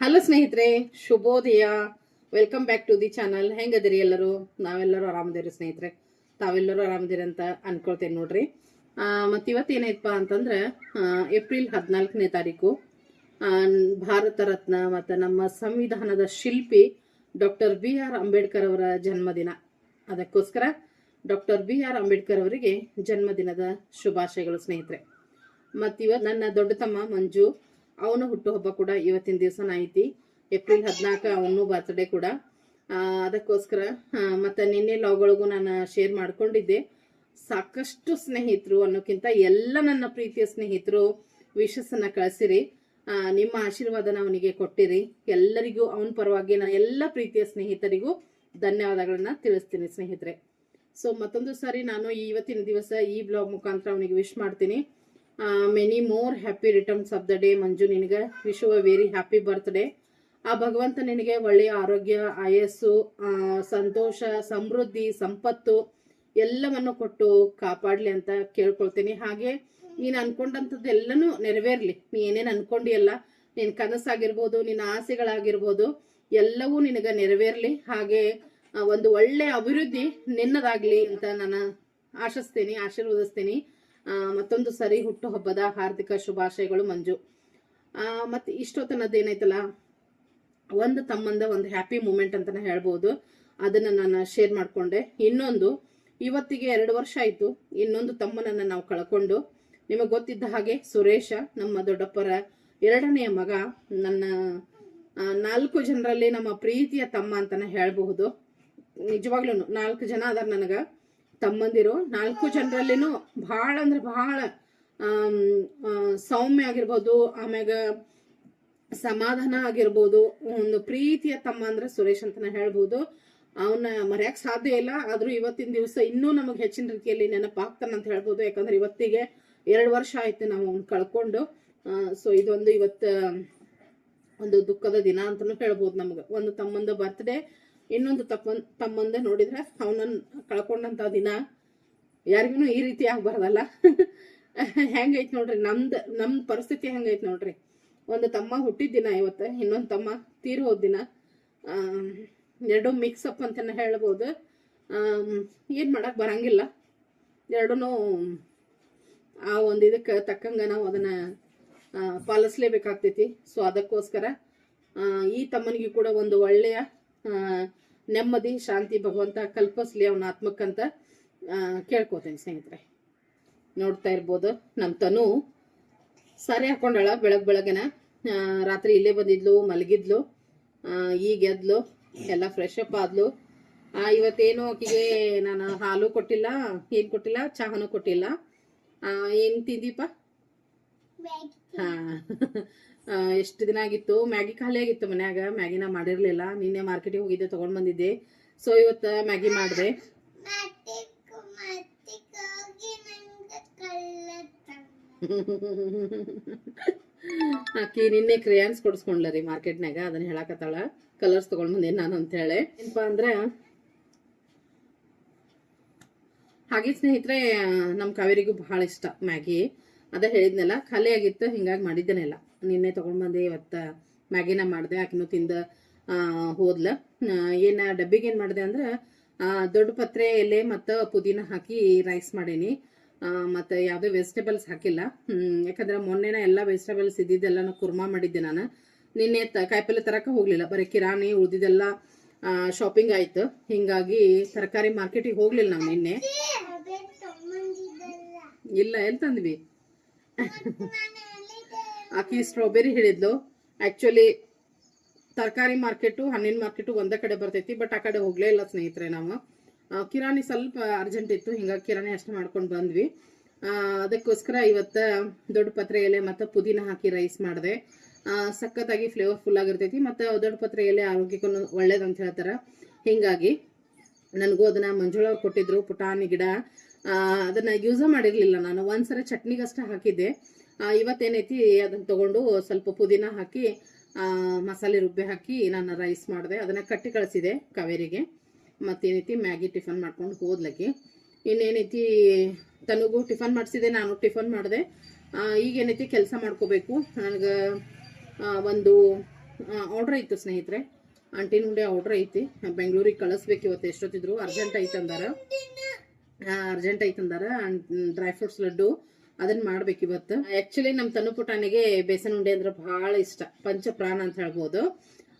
Hello ಸ್ನೇಹಿತರೆ. ಶುಭೋದಯ. Welcome back to the channel ಹೆಂಗದಿರಿ ಎಲ್ಲರೂ? ನಾವೆಲ್ಲರೂ ಆರಾಮದಿರಿ ಸ್ನೇಹಿತರೆ. ತಾವೆಲ್ಲರೂ ಆರಾಮದಿರಿ ಅಂತ ಅನ್ಕೊಳ್ತೇನೆ ನೋಡ್ರಿ. ಮತ್ತು ಇವತ್ತು ಏನೈತಪ್ಪ ಅಂತಂದ್ರೆ ಏಪ್ರಿಲ್ ಹದಿನಾಲ್ಕನೇ ತಾರೀಕು ಭಾರತ ರತ್ನ ಮತ್ತು ನಮ್ಮ ಸಂವಿಧಾನದ ಶಿಲ್ಪಿ ಡಾಕ್ಟರ್ ಬಿ ಆರ್ ಅಂಬೇಡ್ಕರ್ ಅವರ ಜನ್ಮದಿನ. ಅದಕ್ಕೋಸ್ಕರ ಡಾಕ್ಟರ್ ಬಿ ಆರ್ ಅಂಬೇಡ್ಕರ್ ಅವರಿಗೆ ಜನ್ಮದಿನದ ಶುಭಾಶಯಗಳು ಸ್ನೇಹಿತರೆ. ಮತ್ತು ಇವತ್ತು ನನ್ನ ದೊಡ್ಡ ತಮ್ಮ ಮಂಜು ಅವನು ಹುಟ್ಟುಹಬ್ಬ ಕೂಡ ಇವತ್ತಿನ ದಿವಸನ ಐತಿ. ಏಪ್ರಿಲ್ ಹದಿನಾಲ್ಕು ಅವನು ಬರ್ತ್ಡೇ ಕೂಡ. ಅದಕ್ಕೋಸ್ಕರ ಮತ್ತು ನಿನ್ನೆ ಲಾಗೊಳಗು ನಾನು ಶೇರ್ ಮಾಡ್ಕೊಂಡಿದ್ದೆ. ಸಾಕಷ್ಟು ಸ್ನೇಹಿತರು ಅನ್ನೋಕ್ಕಿಂತ ಎಲ್ಲ ನನ್ನ ಪ್ರೀತಿಯ ಸ್ನೇಹಿತರು ವಿಶಸ್ಸನ್ನು ಕಳಿಸಿರಿ. ನಿಮ್ಮ ಆಶೀರ್ವಾದನ ಅವನಿಗೆ ಕೊಟ್ಟಿರಿ. ಎಲ್ಲರಿಗೂ, ಅವನ ಪರವಾಗಿ ನಾನು ಎಲ್ಲ ಪ್ರೀತಿಯ ಸ್ನೇಹಿತರಿಗೂ ಧನ್ಯವಾದಗಳನ್ನ ತಿಳಿಸ್ತೀನಿ ಸ್ನೇಹಿತರೆ. ಸೊ ಮತ್ತೊಂದು ಸಾರಿ ನಾನು ಇವತ್ತಿನ ದಿವಸ ಈ ಬ್ಲಾಗ್ ಮುಖಾಂತರ ಅವನಿಗೆ ವಿಶ್ ಮಾಡ್ತೀನಿ. Many more happy returns of the day Manju. ನಿನಗೆ wish a very happy birthday ಆ, ಭಗವಂತ ನಿನಗೆ ಒಳ್ಳೆಯ ಆರೋಗ್ಯ, ಆಯಸ್ಸು ಸಂತೋಷ, ಸಮೃದ್ಧಿ, ಸಂಪತ್ತು ಎಲ್ಲವನ್ನು ಕೊಟ್ಟು ಕಾಪಾಡಲಿ ಅಂತ ಕೇಳ್ಕೊಳ್ತೀನಿ. ಹಾಗೆ ನೀನು ಅನ್ಕೊಂಡಂಥದ್ದು ಎಲ್ಲನೂ ನೆರವೇರ್ಲಿ. ನೀ ಏನೇನು ಅನ್ಕೊಂಡಿಯಲ್ಲ ನಿನ್ನ ಕನಸಾಗಿರ್ಬೋದು, ನಿನ್ನ ಆಸೆಗಳಾಗಿರ್ಬೋದು, ಎಲ್ಲವೂ ನಿನಗೆ ನೆರವೇರಲಿ. ಹಾಗೆ ಒಂದು ಒಳ್ಳೆಯ ಅಭಿವೃದ್ಧಿ ನಿನ್ನದಾಗಲಿ ಅಂತ ನಾನು ಆಶಿಸ್ತೀನಿ, ಆಶೀರ್ವದಿಸ್ತೀನಿ. ಮತ್ತೊಂದು ಸರಿ ಹುಟ್ಟುಹಬ್ಬದ ಹಾರ್ದಿಕ ಶುಭಾಶಯಗಳು, ಮಂಜು. ಮತ್ತು ಮತ್ತೆ ಇಷ್ಟೊತ್ತನದ್ದು ಏನೈತಲ್ಲ, ಒಂದು ತಮ್ಮಂದ ಒಂದು ಹ್ಯಾಪಿ ಮೂಮೆಂಟ್ ಅಂತಲೇ ಹೇಳ್ಬೋದು. ಅದನ್ನ ನಾನು ಶೇರ್ ಮಾಡ್ಕೊಂಡೆ. ಇನ್ನೊಂದು, ಇವತ್ತಿಗೆ ಎರಡು ವರ್ಷ ಆಯ್ತು. ಇನ್ನೊಂದು ತಮ್ಮನನ್ನ ನಾವು ಕಳ್ಕೊಂಡು, ನಿಮಗೆ ಗೊತ್ತಿದ್ದ ಹಾಗೆ ಸುರೇಶ, ನಮ್ಮ ದೊಡ್ಡಪ್ಪರ ಎರಡನೆಯ ಮಗ, ನನ್ನ ನಾಲ್ಕು ಜನರಲ್ಲಿ ನಮ್ಮ ಪ್ರೀತಿಯ ತಮ್ಮ ಅಂತಾನೆ ಹೇಳಬಹುದು. ನಿಜವಾಗ್ಲೂ ನಾಲ್ಕು ಜನ ಅದಾರ ನನಗ. ತಮ್ಮಂದಿರು ನಾಲ್ಕು ಜನರಲ್ಲಿನೂ ಭಾಳ ಅಂದ್ರೆ ಭಾಳ ಸೌಮ್ಯ ಆಗಿರ್ಬೋದು, ಆಮ್ಯಾಗ ಸಮಾಧಾನ ಆಗಿರ್ಬೋದು, ಒಂದು ಪ್ರೀತಿಯ ತಮ್ಮ ಅಂದ್ರೆ ಸುರೇಶ್ ಅಂತಾನೆ ಹೇಳ್ಬೋದು. ಅವನ ಮರೆಯಕ್ಕೆ ಸಾಧ್ಯ ಇಲ್ಲ, ಆದ್ರೂ ಇವತ್ತಿನ ದಿವಸ ಇನ್ನೂ ನಮಗೆ ಹೆಚ್ಚಿನ ರೀತಿಯಲ್ಲಿ ನೆನಪಾಗ್ತಾನೆ ಅಂತ ಹೇಳ್ಬೋದು. ಯಾಕಂದ್ರೆ ಇವತ್ತಿಗೆ ಎರಡು ವರ್ಷ ಆಯ್ತು ನಾವು ಅವ್ನ ಕಳ್ಕೊಂಡು. ಸೊ ಇದೊಂದು ಇವತ್ತ ಒಂದು ದುಃಖದ ದಿನ ಅಂತಾನು ಹೇಳ್ಬೋದು ನಮ್ಗೆ. ಒಂದು ತಮ್ಮಂದು ಬರ್ತ್ಡೇ ಇನ್ನೊಂದು ತಪ್ಪನ್ ತಮ್ಮಂದ ನೋಡಿದ್ರೆ ಅವನನ್ನು ಕಳ್ಕೊಂಡಂತ ದಿನ ಯಾರಿಗೂ ಈ ರೀತಿ ಆಗ್ಬಾರ್ದಲ್ಲ. ಹೆಂಗೈತೆ ನೋಡ್ರಿ ನಮ್ದು ನಮ್ಮ ಪರಿಸ್ಥಿತಿ ಹೆಂಗೈತೆ ನೋಡ್ರಿ. ಒಂದು ತಮ್ಮ ಹುಟ್ಟಿದ ದಿನ ಇವತ್ತು, ಇನ್ನೊಂದು ತಮ್ಮ ತೀರ್ ಹೋದ ದಿನ ಎರಡೂ ಎರಡು ಮಿಕ್ಸ್ ಅಪ್ ಅಂತಾನೆ ಹೇಳ್ಬೋದು. ಏನು ಏನ್ ಮಾಡಕ್ ಬರಂಗಿಲ್ಲ. ಎರಡೂ ಆ ಒಂದು ಇದಕ್ಕೆ ತಕ್ಕಂಗ ನಾವು ಅದನ್ನ ಪಾಲಿಸ್ಲೇಬೇಕಾಗ್ತೈತಿ. ಸೊ ಅದಕ್ಕೋಸ್ಕರ ಈ ತಮ್ಮನಿಗೆ ಕೂಡ ಒಂದು ಒಳ್ಳೆಯ ನೆಮ್ಮದಿ ಶಾಂತಿ ಭಗವಂತ ಕಲ್ಪಿಸ್ಲಿ ಅವನ ಆತ್ಮಕ್ಕಂತ ಕೇಳ್ಕೊತೇನೆ ಸ್ನೇಹಿತರೆ. ನೋಡ್ತಾ ಇರ್ಬೋದು ನಮ್ಮ ತನು ಸಾರಿ ಹಾಕೊಂಡಾಳ ಬೆಳಗ್ ಬೆಳಗ್ಗೆನ. ರಾತ್ರಿ ಇಲ್ಲೇ ಬಂದಿದ್ಲು ಮಲಗಿದ್ಲು ಈಗ ಎದ್ಲು ಎಲ್ಲ ಫ್ರೆಶ್ ಅಪ್ ಆದ್ಲು. ಆ, ಇವತ್ತೇನು ಆಕಿಗೆ ನಾನು ಹಾಲು ಕೊಟ್ಟಿಲ್ಲ ಏನ್ ಕೊಟ್ಟಿಲ್ಲ ಚಹಾನು ಕೊಟ್ಟಿಲ್ಲ. ಆ, ಏನ್ ತಿಂದೀಪ ಹಾ. ಎಷ್ಟು ದಿನ ಆಗಿತ್ತು? ಮ್ಯಾಗಿ ಖಾಲಿ ಆಗಿತ್ತು ಮನ್ಯಾಗ. ಮ್ಯಾಗಿನ ಮಾಡಿರ್ಲಿಲ್ಲ. ನಿನ್ನೆ ಮಾರ್ಕೆಟಿಗೆ ಹೋಗಿದ್ದೆ, ತಗೊಂಡ್ ಬಂದಿದ್ದೆ. ಸೊ ಇವತ್ತ ಮ್ಯಾಗಿ ಮಾಡಿದೆ. ಆಕಿ ನಿನ್ನೆ ಕ್ರಿಯಾನ್ಸ್ ಕೊಡಿಸ್ಕೊಂಡ್ಲ ರೀ ಮಾರ್ಕೆಟ್ನಾಗ ಅದನ್ನ ಹೇಳಾಕತ್ತಾಳ. ಕಲರ್ಸ್ ತಗೊಂಡ್ ಬಂದೇನ್ ನಾನು ಅಂತ ಹೇಳಿ. ಏನಪ್ಪಾ ಅಂದ್ರೆ, ಹಾಗೆ ಸ್ನೇಹಿತರೆ, ನಮ್ ಕಾವೇರಿಗೂ ಬಹಳ ಇಷ್ಟ ಮ್ಯಾಗಿ. ಅದ ಹೇಳಿದ್ನಲ್ಲ, ಖಾಲಿ ಆಗಿತ್ತು, ಹಿಂಗಾಗಿ ಮಾಡಿದ್ದೇನೆಲ್ಲ ನಿನ್ನೆ ತಗೊಂಡ್ ಬಂದೆ ಇವತ್ತ ಮ್ಯಾಗಿನ ಮಾಡಿದೆ ಆಕಿನೂ ತಿಂದ ಆ, ಹೋದ್ಲ. ಏನು ಡಬ್ಬಿಗೆ ಏನು ಮಾಡಿದೆ ಅಂದ್ರ ಆ, ದೊಡ್ಡ ಪತ್ರೆ ಎಲೆ ಮತ್ತು ಪುದೀನ ಹಾಕಿ ರೈಸ್ ಮಾಡೀನಿ. ಆ, ಮತ್ತೆ ಯಾವುದೇ ವೆಜಿಟೇಬಲ್ಸ್ ಹಾಕಿಲ್ಲ. ಹ್ಮ್, ಯಾಕಂದ್ರೆ ಮೊನ್ನೆನ ಎಲ್ಲ ವೆಜಿಟೇಬಲ್ಸ್ ಇದ್ದಿದ್ದೆಲ್ಲನೂ ಕುರ್ಮಾ ಮಾಡಿದ್ದೆ ನಾನು. ನಿನ್ನೆ ತ ಕಾಯಿಪಲ್ಲೆ ತರಕ ಹೋಗ್ಲಿಲ್ಲ. ಬರೀ ಕಿರಾಣಿ ಉಳಿದಿದ್ದೆಲ್ಲ ಶಾಪಿಂಗ್ ಆಯ್ತು. ಹಿಂಗಾಗಿ ತರಕಾರಿ ಮಾರ್ಕೆಟಿಗೆ ಹೋಗ್ಲಿಲ್ಲ ನಾವು ನಿನ್ನೆ. ಇಲ್ಲ ಎಲ್ಲಿ ತಂದ್ವಿ? ಆಕಿ ಸ್ಟ್ರಾಬೆರಿ ಹೇಳಿದ್ಲು. ಆಕ್ಚುಲಿ ತರಕಾರಿ ಮಾರ್ಕೆಟು ಹಣ್ಣಿನ ಮಾರ್ಕೆಟು ಒಂದೇ ಕಡೆ ಬರ್ತೈತಿ ಬಟ್ ಆ ಕಡೆ ಹೋಗ್ಲೇ ಇಲ್ಲ ಸ್ನೇಹಿತರೆ ನಾವು. ಕಿರಾಣಿ ಸ್ವಲ್ಪ ಅರ್ಜೆಂಟ್ ಇತ್ತು, ಹಿಂಗಾಗಿ ಕಿರಾಣಿ ಅಷ್ಟೇ ಮಾಡ್ಕೊಂಡು ಬಂದ್ವಿ. ಅದಕ್ಕೋಸ್ಕರ ಇವತ್ತ ದೊಡ್ಡ ಪತ್ರೆ ಎಲೆ ಮತ್ತು ಪುದೀನ ಹಾಕಿ ರೈಸ್ ಮಾಡಿದೆ. ಸಖತ್ತಾಗಿ ಫ್ಲೇವರ್ಫುಲ್ ಆಗಿರ್ತೈತಿ, ಮತ್ತು ದೊಡ್ಡ ಪತ್ರೆ ಎಲೆ ಆರೋಗ್ಯಕ್ಕೂ ಒಳ್ಳೇದಂತ ಹೇಳ್ತಾರೆ. ಹಿಂಗಾಗಿ ನನಗೂ ಅದನ್ನ ಮಂಜುಳ ಅವ್ರು ಕೊಟ್ಟಿದ್ರು, ಪುಟಾಣಿ ಗಿಡ. ಅದನ್ನು ಯೂಸ ಮಾಡಿರ್ಲಿಲ್ಲ ನಾನು. ಒಂದ್ಸಲ ಚಟ್ನಿಗಷ್ಟೇ ಹಾಕಿದ್ದೆ. ಇವತ್ತೇನೈತಿ ಅದನ್ನ ತಗೊಂಡು ಸ್ವಲ್ಪ ಪುದೀನ ಹಾಕಿ ಮಸಾಲೆ ರುಬ್ಬಿ ಹಾಕಿ ನಾನು ರೈಸ್ ಮಾಡಿದೆ. ಅದನ್ನು ಕಟ್ಟಿ ಕಳಿಸಿದೆ ಕಾವೇರಿಗೆ. ಮತ್ತೇನೈತಿ, ಮ್ಯಾಗಿ ಟಿಫನ್ ಮಾಡ್ಕೊಂಡು ಹೋದ್ಲಕ್ಕೆ ಇನ್ನೇನೈತಿ, ತನಗೂ ಟಿಫನ್ ಮಾಡಿಸಿದೆ, ನಾನು ಟಿಫನ್ ಮಾಡಿದೆ. ಈಗ ಏನೈತಿ ಕೆಲಸ ಮಾಡ್ಕೋಬೇಕು. ನನಗೆ ಒಂದು ಆರ್ಡ್ರ್ ಇತ್ತು ಸ್ನೇಹಿತರೆ. ಅಂಟಿನ ಉಂಡೆ ಆರ್ಡ್ರ್ ಐತಿ. ಬೆಂಗಳೂರಿಗೆ ಕಳಿಸ್ಬೇಕು ಇವತ್ತು, ಎಷ್ಟೊತ್ತಿದ್ರು. ಅರ್ಜೆಂಟ್ ಐತಂದಾರ. ಅರ್ಜೆಂಟ್ ಐತಂದಾರ. Dry fruits laddu. ಅದನ್ನ ಮಾಡ್ಬೇಕು ಇವತ್ತು. ಆಕ್ಚುಲಿ ನಮ್ಮ ತನು ಪುಟಾಣಿಗೆ ಬೇಸನ್ ಉಂಡೆ ಅಂದ್ರೆ ಬಹಳ ಇಷ್ಟ. ಪಂಚ ಪ್ರಾಣ ಅಂತ ಹೇಳ್ಬೋದು.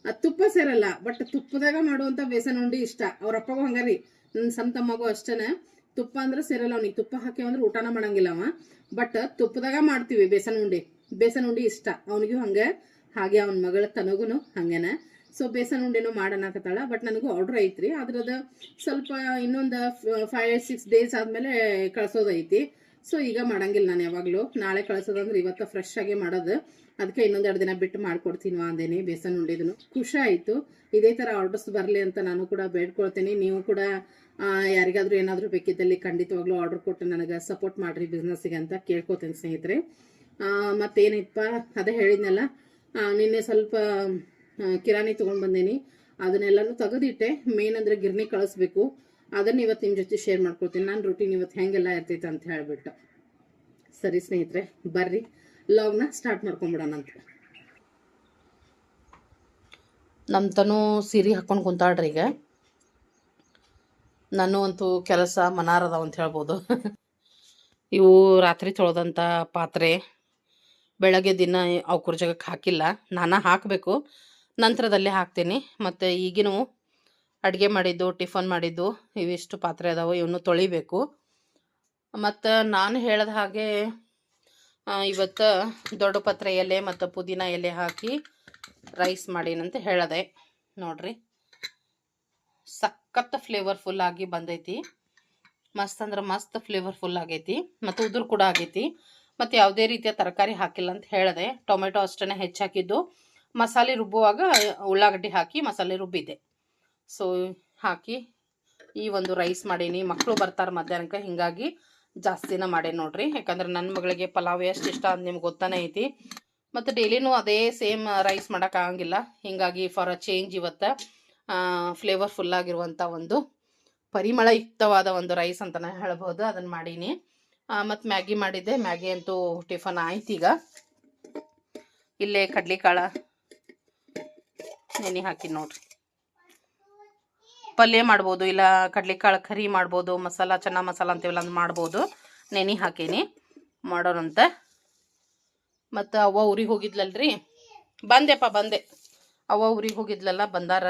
ಅದ್ ತುಪ್ಪ ಸೇರಲ್ಲ ಬಟ್ ತುಪ್ಪದಾಗ ಮಾಡುವಂತ ಬೇಸನ್ ಉಂಡೆ ಇಷ್ಟ. ಅವ್ರ ಅಪ್ಪಗೂ ಹಂಗಾರಿ. ನನ್ನ ಸಣ್ಣ ಅಷ್ಟೇನೆ. ತುಪ್ಪ ಅಂದ್ರೆ ಸೇರಲ್ಲ ಅವ್ನಿಗೆ. ತುಪ್ಪ ಹಾಕಿ ಅಂದ್ರೆ ಊಟನ ಮಾಡಂಗಿಲ್ಲ ಅವ. ಬಟ್ ತುಪ್ಪದಾಗ ಮಾಡ್ತೀವಿ ಬೇಸನ್ ಉಂಡೆ. ಬೇಸನ್ ಉಂಡೆ ಇಷ್ಟ. ಅವನಿಗೂ ಹಂಗೆ. ಹಾಗೆ ಅವನ ಮಗಳ ತನಗೂನು ಹಂಗೇನೆ. ಸೊ ಬೇಸನ್ ಉಂಡೆನೂ ಮಾಡೋಣಕತ್ತಾಳ ಬಟ್ ನನಗೂ ಆರ್ಡರ್ ಐತ್ರಿ. ಅದ್ರದ್ದು ಸ್ವಲ್ಪ ಇನ್ನೊಂದು ಫೈವ್ ಸಿಕ್ಸ್ ಡೇಸ್ ಆದಮೇಲೆ ಕಳ್ಸೋದೈತಿ. ಸೊ ಈಗ ಮಾಡಂಗಿಲ್ಲ ನಾನು ಯಾವಾಗಲೂ. ನಾಳೆ ಕಳ್ಸೋದಂದ್ರೆ ಇವತ್ತು ಫ್ರೆಶ್ ಆಗಿ ಮಾಡೋದು. ಅದಕ್ಕೆ ಇನ್ನೊಂದೆರಡು ದಿನ ಬಿಟ್ಟು ಮಾಡ್ಕೊಡ್ತೀನಿ ಅಂದೇನೆ ಬೇಸನ್ ಉಂಡಿದನು. ಖುಷಿ ಆಯಿತು. ಇದೇ ಥರ ಆರ್ಡರ್ಸ್ ಬರಲಿ ಅಂತ ನಾನು ಕೂಡ ಬೇಡ್ಕೊಳ್ತೀನಿ. ನೀವು ಕೂಡ ಯಾರಿಗಾದರೂ ಏನಾದರೂ ಬೇಕಿದ್ದಲ್ಲಿ ಖಂಡಿತವಾಗ್ಲೂ ಆರ್ಡರ್ ಕೊಟ್ಟು ನನಗೆ ಸಪೋರ್ಟ್ ಮಾಡಿರಿ ಬಿಸ್ನೆಸ್ಸಿಗೆ ಅಂತ ಕೇಳ್ಕೊತೀನಿ ಸ್ನೇಹಿತರೆ. ಆ, ಮತ್ತೇನಿತ್ತಪ್ಪ ಅದೇ ಹೇಳಿದ್ನಲ್ಲ. ನಿನ್ನೆ ಸ್ವಲ್ಪ ಕಿರಾಣಿ ತೊಗೊಂಡು ಬಂದೇನಿ. ಅದನ್ನೆಲ್ಲನೂ ತೆಗೆದಿಟ್ಟೆ. ಮೇನ್ ಅಂದರೆ ಗಿರ್ನಿ ಕಳಿಸ್ಬೇಕು. ಅದನ್ನ ಇವತ್ತು ನಿಮ್ಮ ಜೊತೆ ಶೇರ್ ಮಾಡ್ಕೊತೀನಿ. ನಾನು ರೂಟೀನ್ ಇವತ್ತು ಹೆಂಗೆಲ್ಲ ಇರ್ತೈತೆ ಅಂತ ಹೇಳ್ಬಿಟ್ಟು. ಸರಿ ಸ್ನೇಹಿತರೆ, ಬರ್ರಿ. ಲಾಗ್ನ ಸ್ಟಾರ್ಟ್ ಮಾಡ್ಕೊಂಬಿಡೋಣ ಅಂತ ನಮ್ಮ ತನೂ ಸೀರೆ ಹಾಕ್ಕೊಂಡು ಕುಂತಾಳ್ರಿ ಈಗ. ನಾನು ಅಂತೂ ಕೆಲಸ ಮನಾರದವ ಅಂತ ಹೇಳ್ಬೋದು. ಇವು ರಾತ್ರಿ ತೊಳೆದಂಥ ಪಾತ್ರೆ, ಬೆಳಗ್ಗೆ ದಿನ ಅವ್ರ ಜಾಗಕ್ಕೆ ಹಾಕಿಲ್ಲ. ನಾನು ಹಾಕಬೇಕು. ನಂತರದಲ್ಲೇ ಹಾಕ್ತೀನಿ. ಮತ್ತು ಈಗಿನವು ಅಡುಗೆ ಮಾಡಿದ್ದು, ಟಿಫನ್ ಮಾಡಿದ್ದು, ಇವಿಷ್ಟು ಪಾತ್ರೆ ಅದಾವೆ ಇವನ್ನು ತೊಳಿಬೇಕು. ಮತ್ತು ನಾನು ಹೇಳಿದ ಹಾಗೆ ಇವತ್ತು ದೊಡ್ಡ ಪತ್ರೆ ಎಲೆ ಮತ್ತು ಪುದೀನ ಎಲೆ ಹಾಕಿ ರೈಸ್ ಮಾಡೀನಂತ ಹೇಳಿದೆ. ನೋಡ್ರಿ. ಸಖತ್ ಫ್ಲೇವರ್ಫುಲ್ ಆಗಿ ಬಂದೈತಿ. ಮಸ್ತ್ ಅಂದ್ರೆ ಮಸ್ತ್ ಫ್ಲೇವರ್ಫುಲ್ ಆಗೈತಿ. ಮತ್ತು ಉದುರು ಕೂಡ ಆಗೈತಿ. ಮತ್ತು ಯಾವುದೇ ರೀತಿಯ ತರಕಾರಿ ಹಾಕಿಲ್ಲ ಅಂತ ಹೇಳಿದೆ. ಟೊಮೆಟೊ ಅಷ್ಟೇ ಹೆಚ್ಚಾಕಿದ್ದು. ಮಸಾಲೆ ರುಬ್ಬುವಾಗ ಉಳ್ಳಾಗಡ್ಡಿ ಹಾಕಿ ಮಸಾಲೆ ರುಬ್ಬಿದೆ. ಸೊ ಹಾಕಿ ಈ ಒಂದು ರೈಸ್ ಮಾಡೀನಿ. ಮಕ್ಕಳು ಬರ್ತಾರೆ ಮಧ್ಯಾಹ್ನಕ್ಕೆ, ಹಿಂಗಾಗಿ ಜಾಸ್ತಿನ ಮಾಡೇನಿ ನೋಡ್ರಿ. ಯಾಕಂದ್ರೆ ನನ್ನ ಮಗಳಿಗೆ ಪಲಾವ್ ಎಷ್ಟು ಇಷ್ಟ ಅಂತ ನಿಮ್ಗೆ ಗೊತ್ತಾನೆ ಐತಿ. ಮತ್ತು ಡೈಲಿನೂ ಅದೇ ಸೇಮ್ ರೈಸ್ ಮಾಡೋಕ್ಕಾಗಂಗಿಲ್ಲ ಹಿಂಗಾಗಿ ಫಾರ್ ಅ ಚೇಂಜ್ ಇವತ್ತು ಫ್ಲೇವರ್ಫುಲ್ ಆಗಿರುವಂಥ ಒಂದು ಪರಿಮಳಯುಕ್ತವಾದ ಒಂದು ರೈಸ್ ಅಂತಲೇ ಹೇಳ್ಬೋದು. ಅದನ್ನು ಮಾಡೀನಿ. ಮತ್ತು ಮ್ಯಾಗಿ ಮಾಡಿದ್ದೆ. ಮ್ಯಾಗಿ ಅಂತೂ ಟಿಫನ್ ಆಯ್ತು ಈಗ. ಇಲ್ಲೇ ಕಡ್ಲೆಕಾಳು ನೆನೆ ಹಾಕಿ ನೋಡ್ರಿ. ಪಲ್ಯ ಮಾಡ್ಬೋದು, ಇಲ್ಲ ಕಡ್ಲಿಕಾಳು ಕರಿ ಮಾಡ್ಬೋದು, ಮಸಾಲ, ಚೆನ್ನ ಮಸಾಲ ಅಂತೀವಲ್ಲ ಅದು ಮಾಡ್ಬೋದು. ನೆನೆ ಹಾಕೀನಿ ಮಾಡೋರಂತ ಮತ್ತು ಅವ್ವ ಊರಿಗೆ ಹೋಗಿದ್ಲಲ್ರಿ? ಬಂದೆಪ್ಪ, ಬಂದೆ. ಅವ್ವ ಊರಿಗೆ ಹೋಗಿದ್ಲಲ್ಲ, ಬಂದಾರ.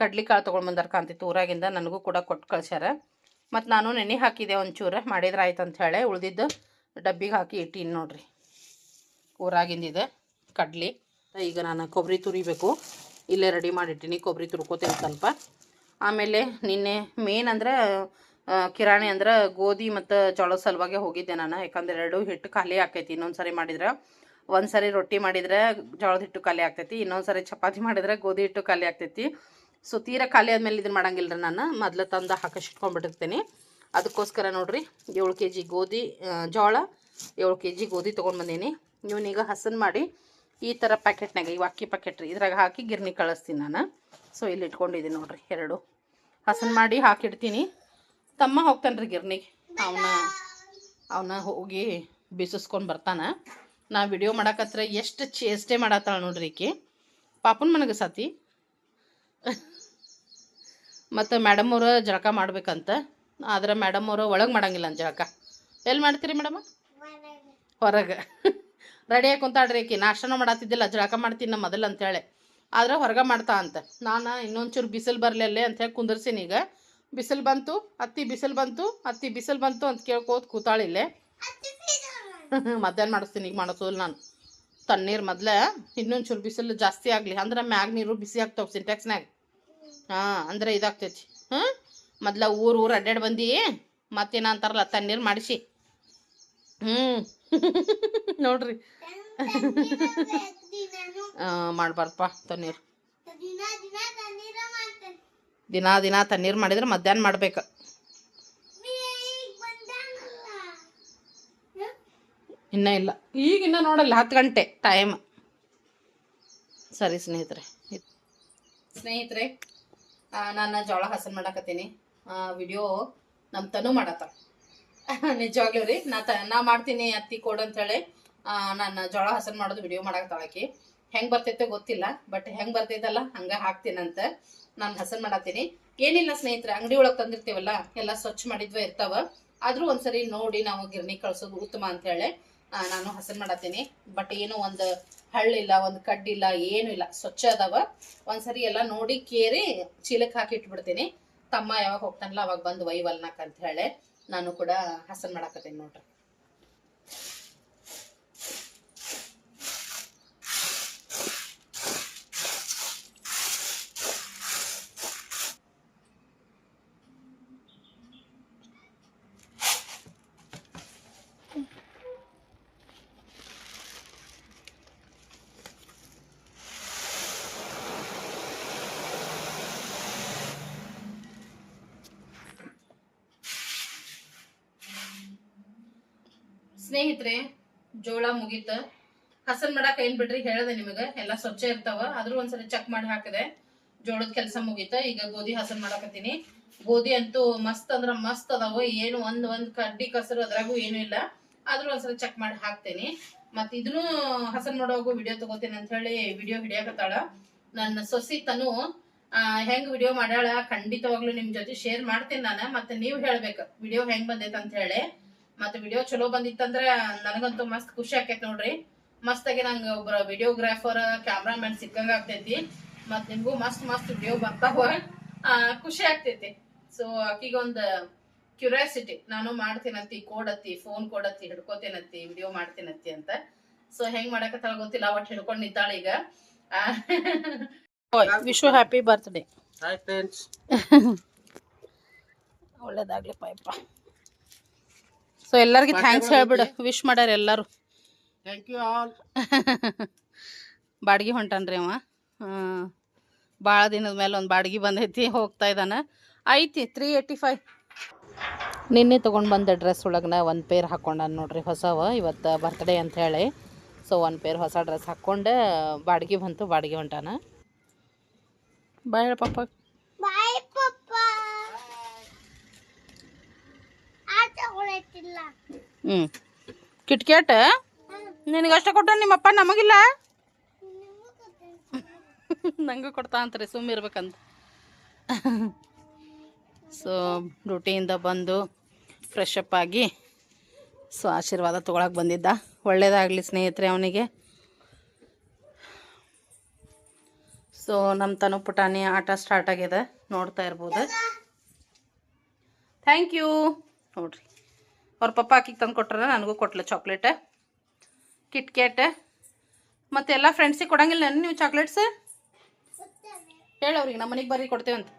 ಕಡ್ಲಿಕಾಳು ತೊಗೊಂಡು ಬಂದಾರ ಕಾಂತಿತ್ತು ಊರಾಗಿಂದ, ನನಗೂ ಕೂಡ ಕೊಟ್ಟು ಕಳ್ಸ್ಯಾರ. ಮತ್ತು ನಾನು ನೆನೆ ಹಾಕಿದೆ ಒಂಚೂರು, ಮಾಡಿದ್ರೆ ಆಯ್ತು ಅಂತ ಹೇಳಿ. ಉಳ್ದಿದ್ದು ಡಬ್ಬಿಗೆ ಹಾಕಿ ಇಟ್ಟೀನಿ ನೋಡ್ರಿ. ಊರಾಗಿಂದಿದೆ ಕಡ್ಲಿ. ಈಗ ನಾನು ಕೊಬ್ಬರಿ ತುರಿಬೇಕು. ಇಲ್ಲೇ ರೆಡಿ ಮಾಡಿಟ್ಟಿನಿ ಕೊಬ್ಬರಿ ತುರ್ಕೋತೇನೆ ಸ್ವಲ್ಪ. ಆಮೇಲೆ ನಿನ್ನೆ ಮೇನ್ ಅಂದರೆ ಕಿರಾಣಿ ಅಂದ್ರೆ ಗೋಧಿ ಮತ್ತು ಜೋಳದ ಸಲುವಾಗಿ ಹೋಗಿದ್ದೆ ನಾನು. ಯಾಕಂದ್ರೆ ಎರಡು ಹಿಟ್ಟು ಖಾಲಿ ಆಕೈತಿ. ಇನ್ನೊಂದು ಸಾರಿ ಮಾಡಿದ್ರೆ, ಒಂದು ಸರಿ ರೊಟ್ಟಿ ಮಾಡಿದ್ರೆ ಜೋಳದ ಹಿಟ್ಟು ಖಾಲಿ ಆಗ್ತೈತಿ ಇನ್ನೊಂದು ಸರಿ ಚಪಾತಿ ಮಾಡಿದ್ರೆ ಗೋಧಿ ಹಿಟ್ಟು ಖಾಲಿ ಆಗ್ತೈತಿ ಸೊ ತೀರಾ ಖಾಲಿ ಆದಮೇಲೆ ಇದನ್ನು ಮಾಡಂಗಿಲ್ಲ ರೀ ನಾನು. ಮೊದಲು ತಂದು ಹಾಕಿಸಿಟ್ಕೊಂಡ್ಬಿಟ್ಟಿರ್ತೀನಿ ಅದಕ್ಕೋಸ್ಕರ ನೋಡ್ರಿ, ಏಳು ಕೆ ಜಿ ಗೋಧಿ ಜೋಳ, ಏಳು ಕೆ ಜಿ ಗೋಧಿ ತೊಗೊಂಡು ಬಂದೀನಿ. ಇವನೀಗ ಹಸನ್ ಮಾಡಿ ಈ ಥರ ಪ್ಯಾಕೆಟ್ನಾಗ ಇವು ಅಕ್ಕಿ ಪ್ಯಾಕೆಟ್ ರೀ, ಇದ್ರಾಗ ಹಾಕಿ ಗಿರ್ನಿ ಕಳಿಸ್ತೀನಿ ನಾನು. ಸೊ ಇಲ್ಲಿ ಇಟ್ಕೊಂಡಿದ್ದೀನಿ ನೋಡ್ರಿ ಎರಡು. ಹಸನ್ ಮಾಡಿ ಹಾಕಿಡ್ತೀನಿ. ತಮ್ಮ ಹೋಗ್ತಾನೆ ರೀ ಗಿರ್ನಿಗೆ ಅವನ ಅವನ ಹೋಗಿ ಬಿಸಿಸ್ಕೊಂಡು ಬರ್ತಾನೆ. ನಾ ವಿಡಿಯೋ ಮಾಡಕತ್ರ ಎಷ್ಟು ಚೇಷ್ಟೆ ಮಾಡತ್ತಾಳ ನೋಡ್ರಿ ಈಕಿ. ಪಾಪನ ಮನಗೆ ಸತಿ. ಮತ್ತು ಮೇಡಮ್ ಅವರು ಜಳಕ ಮಾಡ್ಬೇಕಂತ. ಆದ್ರೆ ಮೇಡಮ್ ಅವರು ಒಳಗೆ ಮಾಡಂಗಿಲ್ಲ ಅಂತ ಜಳಕ. ಎಲ್ಲಿ ಮಾಡ್ತೀರಿ ಮೇಡಮ್ ಹೊರಗೆ. ರೆಡಿ ಆಗಿ ಕುಂತಾಡ್ರಿ ಈಕೆ. ನಾಷ್ಟನೂ ಮಾಡತ್ತಿದ್ದಿಲ್ಲ ಜಳಕ ಮಾಡ್ತೀನಿ ನಾ ಮೊದಲು ಅಂತೇಳಿ ಆದ್ರೆ ಹೊರಗೆ ಮಾಡ್ತಾ ಅಂತ. ನಾನು ಇನ್ನೊಂಚೂರು ಬಿಸಿಲು ಬರಲಲ್ಲೇ ಅಂತ ಹೇಳಿ ಕುಂದರ್ಸೀನಿ ಈಗ. ಬಿಸಿಲು ಬಂತು, ಅತ್ತಿ ಬಿಸಿಲು ಬಂತು, ಅತ್ತಿ ಬಿಸಿಲು ಬಂತು ಅಂತ ಕೇಳ್ಕೋತ ಕೂತಾಳಿಲ್ಲೇ ಮಧ್ಯಾಹ್ನ ಮಾಡಿಸ್ತೀನಿ ಈಗ ಮಾಡಿಸೋದಿಲ್ಲ ನಾನು. ತಣ್ಣೀರು ಮೊದಲೇ ಇನ್ನೊಂಚೂರು ಬಿಸಿಲು ಜಾಸ್ತಿ ಆಗಲಿ. ಅಂದ್ರೆ ಮ್ಯಾಗ ನೀರು ಬಿಸಿ ಆಗ್ತಾವೆ ಸಿಂಟ್ಯಾಕ್ಸ್ನಾಗ ಹಾಂ, ಅಂದ್ರೆ ಇದಾಗ್ತೈತಿ. ಹ್ಞೂ ಮೊದ್ಲ ಊರು ಊರು ಅಡ್ಡಾಡಿ ಬಂದು, ಮತ್ತೇನ ಅಂತಾರಲ್ಲ, ತಣ್ಣೀರು ಮಾಡಿಸಿ. ಹ್ಞೂ ನೋಡ್ರಿ. ಮಾಡ್ಬಾರ್ದಪ್ಪ ತಣ್ಣೀರು. ದಿನ ದಿನ ತಣ್ಣೀರು ಮಾಡಿದ್ರೆ ಮಧ್ಯಾಹ್ನ ಮಾಡ್ಬೇಕು. ಇನ್ನ ಇಲ್ಲ. ಈಗ ಇನ್ನ ನೋಡಲ್ಲ ಹತ್ತು ಗಂಟೆ ಟೈಮ್ ಸರಿ ಸ್ನೇಹಿತರೆ. ಸ್ನೇಹಿತರೆ ನಾನು ಜೋಳ ಹಸನ್ ಮಾಡಕತ್ತೀನಿ. ವಿಡಿಯೋ ನಮ್ಮ ತನು ಮಾಡತ್ತ. ನಿಜವಾಗ್ಲೂ ರೀ ನಾ ತ ನಾ ಮಾಡ್ತೀನಿ ಅತ್ತಿ ಕೊಡು ಅಂತೇಳಿ ನಾನು ಜೋಳ ಹಸನ್ ಮಾಡೋದು ವಿಡಿಯೋ ಮಾಡಕತ್ತಾಳಕಿ ಹೆಂಗ್ ಬರ್ತೈತೋ ಗೊತ್ತಿಲ್ಲ ಬಟ್ ಹೆಂಗ್ ಬರ್ತೈತಲ್ಲ ಹಂಗ ಹಾಕ್ತೀನಂತ ನಾನು ಹಸನ್ ಮಾಡತ್ತೀನಿ. ಏನಿಲ್ಲ ಸ್ನೇಹಿತರೆ, ಅಂಗಡಿ ಒಳಗೆ ತಂದಿರ್ತೀವಲ್ಲ, ಎಲ್ಲ ಸ್ವಚ್ಛ ಮಾಡಿದ್ವ ಇರ್ತಾವ. ಆದ್ರೂ ಒಂದ್ಸರಿ ನೋಡಿ ನಾವು ಗಿರಣಿ ಕಳ್ಸೋದು ಉತ್ತಮ ಅಂತ ಹೇಳಿ ನಾನು ಹಸನ್ ಮಾಡತ್ತೀನಿ. ಬಟ್ ಏನು ಒಂದು ಹಳ್ಳಿಲ್ಲ, ಒಂದು ಕಡ್ಡಿಲ್ಲ, ಏನು ಇಲ್ಲ, ಸ್ವಚ್ಛ ಅದಾವ. ಒಂದ್ಸರಿ ಎಲ್ಲ ನೋಡಿ ಕೇರಿ ಚೀಲಕ್ಕೆ ಹಾಕಿ ಇಟ್ಬಿಡ್ತೀನಿ. ತಮ್ಮ ಯಾವಾಗ ಹೋಗ್ತಾನಲ್ಲ, ಅವಾಗ ಬಂದು ವೈವಲ್ನಾಕ್ ಅಂತ ಹೇಳಿ ನಾನು ಕೂಡ ಹಸನ್ ಮಾಡಾಕತ್ತೀನಿ ನೋಡ್ರಿ. ಸ್ನೇಹಿತರೆ, ಜೋಳ ಮುಗೀತ. ಹಸನ್ ಮಾಡಾಕ ಏನ್ ಬಿಡ್ರಿ ಹೇಳದೆ ನಿಮಗ. ಎಲ್ಲಾ ಸ್ವಚ್ಛ ಇರ್ತಾವ. ಆದ್ರೂ ಒಂದ್ಸರಿ ಚೆಕ್ ಮಾಡಿ ಹಾಕಿದೆ. ಜೋಳದ ಕೆಲಸ ಮುಗೀತ. ಈಗ ಗೋಧಿ ಹಸನ್ ಮಾಡಾಕತ್ತೀನಿ. ಗೋಧಿ ಅಂತೂ ಮಸ್ತ್ ಅಂದ್ರ ಮಸ್ತ್ ಅದಾವ. ಏನು ಒಂದ್ ಒಂದ್ ಕಡ್ಡಿ ಕಸರು ಅದ್ರಾಗೂ ಏನು ಇಲ್ಲ. ಆದ್ರೂ ಒಂದ್ಸರಿ ಚೆಕ್ ಮಾಡಿ ಹಾಕ್ತೇನಿ. ಮತ್ ಇದನ್ನು ಹಸನ್ ಮಾಡೋಗು ವಿಡಿಯೋ ತಗೋತೀನಿ ಅಂತ ಹೇಳಿ ವಿಡಿಯೋ ಹಿಡಿಯಾಕತ್ತಾಳ. ನನ್ನ ಸೊಸಿ ತನು ಹೆಂಗ್ ವಿಡಿಯೋ ಮಾಡ್ಯಾಳ ಖಂಡಿತವಾಗ್ಲೂ ನಿಮ್ ಜೊತೆ ಶೇರ್ ಮಾಡ್ತೀನಿ ನಾನು. ಮತ್ತೆ ನೀವ್ ಹೇಳ್ಬೇಕು. ವಿಡಿಯೋ ಹೆಂಗ್ ಬಂದೈತೆ ಅಂತ ಹೇಳಿ. ಮತ್ತೆ ವಿಡಿಯೋ ಚಲೋ ಬಂದಿತ್ತಂದ್ರ ನನಗಂತೂ ಮಸ್ತ್ ಖುಷಿ ಆಕೈತಿ ನೋಡ್ರಿ. ಮಸ್ತಾಗಿ ಆಗಿ ನಂಗೆ ಒಬ್ರ ವಿಡಿಯೋಗ್ರಾಫರ್ ಕ್ಯಾಮ್ರಾಮನ್ ಸಿಕ್ಕಂಗ ಆಗ್ತೈತಿ. ಮತ್ ನಿಮ್ಗೂ ಮಸ್ತ್ ಮಸ್ತ್ ವಿಡಿಯೋ ಬರ್ತಾವ ಆ, ಖುಷಿ ಆಗ್ತೈತಿ. ಸೊ ಆಕಿಗೊಂದ್ ಕ್ಯೂರಿಯಾಸಿಟಿ ನಾನು ಮಾಡ್ತೇನಂತಿ ಕೋಡತ್ತಿ ಫೋನ್ ಕೊಡತ್ತಿ ಹಿಡ್ಕೋತೇನತ್ತಿ ವಿಡಿಯೋ ಮಾಡ್ತೀನತ್ತಿ ಅಂತ. ಸೊ ಹೆಂಗ್ ಮಾಡಕತ್ತಾಳ ಗೊತ್ತಿಲ್ಲ ಅವಟ್ ಹಿಡ್ಕೊಂಡ್ ನಿಂತಾಳ ಈಗ. ವಿಶ್ವ ಹ್ಯಾಪಿ ಬರ್ತ್ಡೇ ಹಾಯ್ ಫ್ರೆಂಡ್ಸ್ ಒಳ್ಳೇದಾಗ್ಲಿ ಪಾಯಪ್ಪ. ಸೊ ಎಲ್ಲರಿಗೂ ಥ್ಯಾಂಕ್ಸ್ ಹೇಳ್ಬಿಡು. ವಿಶ್ ಮಾಡ್ಯಾರ ಎಲ್ಲರೂ. ಥ್ಯಾಂಕ್ ಯು ಆಲ್ ಬಾಡಿಗೆ ಹೊಂಟನ್ರಿ ಅವ. ಭಾಳ ದಿನದ ಮೇಲೆ ಒಂದು ಬಾಡಿಗೆ ಬಂದೈತಿ ಹೋಗ್ತಾ ಇದ್ದಾನೆ ಐತಿ ತ್ರೀ ಏಯ್ಟಿ ಫೈವ್ ನಿನ್ನೆ ತೊಗೊಂಡು ಬಂದ ಡ್ರೆಸ್ ಒಳಗನ ಒಂದು ಪೇರ್ ಹಾಕ್ಕೊಂಡಾನ ನೋಡ್ರಿ ಹೊಸವ ಇವತ್ತು ಬರ್ತ್ಡೇ ಅಂತ ಹೇಳಿ. ಸೊ ಒಂದು ಪೇರ್ ಹೊಸ ಡ್ರೆಸ್ ಹಾಕ್ಕೊಂಡು ಬಾಡಿಗೆ ಬಂತು ಬಾಡಿಗೆ ಹೊಂಟಾನ. ಬಾಯ್ ಪಾಪ ಬಾಯ್ ಪಪ್ಪ ಆಟ ಹೊರಟಿಲ್ಲ ಹ್ಞೂ ನಿನಗೆ ನಿನಗಷ್ಟ ಕೊಟ್ಟ ನಿಮ್ಮಪ್ಪ ನಮಗಿಲ್ಲ? ನಂಗೂ ಕೊಡ್ತಾ ಅಂತಾರೆ ಸುಮ್ಮ ಇರ್ಬೇಕಂತ. ಸೊ ಡ್ಯೂಟಿಯಿಂದ ಬಂದು ಫ್ರೆಶ್ ಅಪ್ ಆಗಿ ಸೊ, ಆಶೀರ್ವಾದ ತೊಗೊಳಕ್ಕೆ ಬಂದಿದ್ದ. ಒಳ್ಳೇದಾಗಲಿ ಸ್ನೇಹಿತರೆ ಅವನಿಗೆ. ಸೊ ನಮ್ಮ ತನು ಪುಟಾಣಿ ಆಟ ಸ್ಟಾರ್ಟ್ ಆಗಿದೆ. ನೋಡ್ತಾ ಇರ್ಬೋದು. ಥ್ಯಾಂಕ್ ಯು ನೋಡ್ರಿ. ಅವ್ರ ಪಪ್ಪ ಆಕಿಗೆ ತಂದು ಕೊಟ್ರೆ ನನಗೂ ಕೊಟ್ಲ ಚಾಕ್ಲೇಟ್ ಕಿಟ್ಕೇಟ್ ಮತ್ತೆ ಎಲ್ಲ ಫ್ರೆಂಡ್ಸಿಗೆ ಕೊಡಂಗಿಲ್ಲ ನಾನು ನೀವು ಚಾಕ್ಲೇಟ್ಸ್ ಹೇಳಿ ಅವ್ರಿಗೆ ನಮ್ಮ ಮನೆಗೆ ಬರ್ರಿ ಕೊಡ್ತೇವಂತ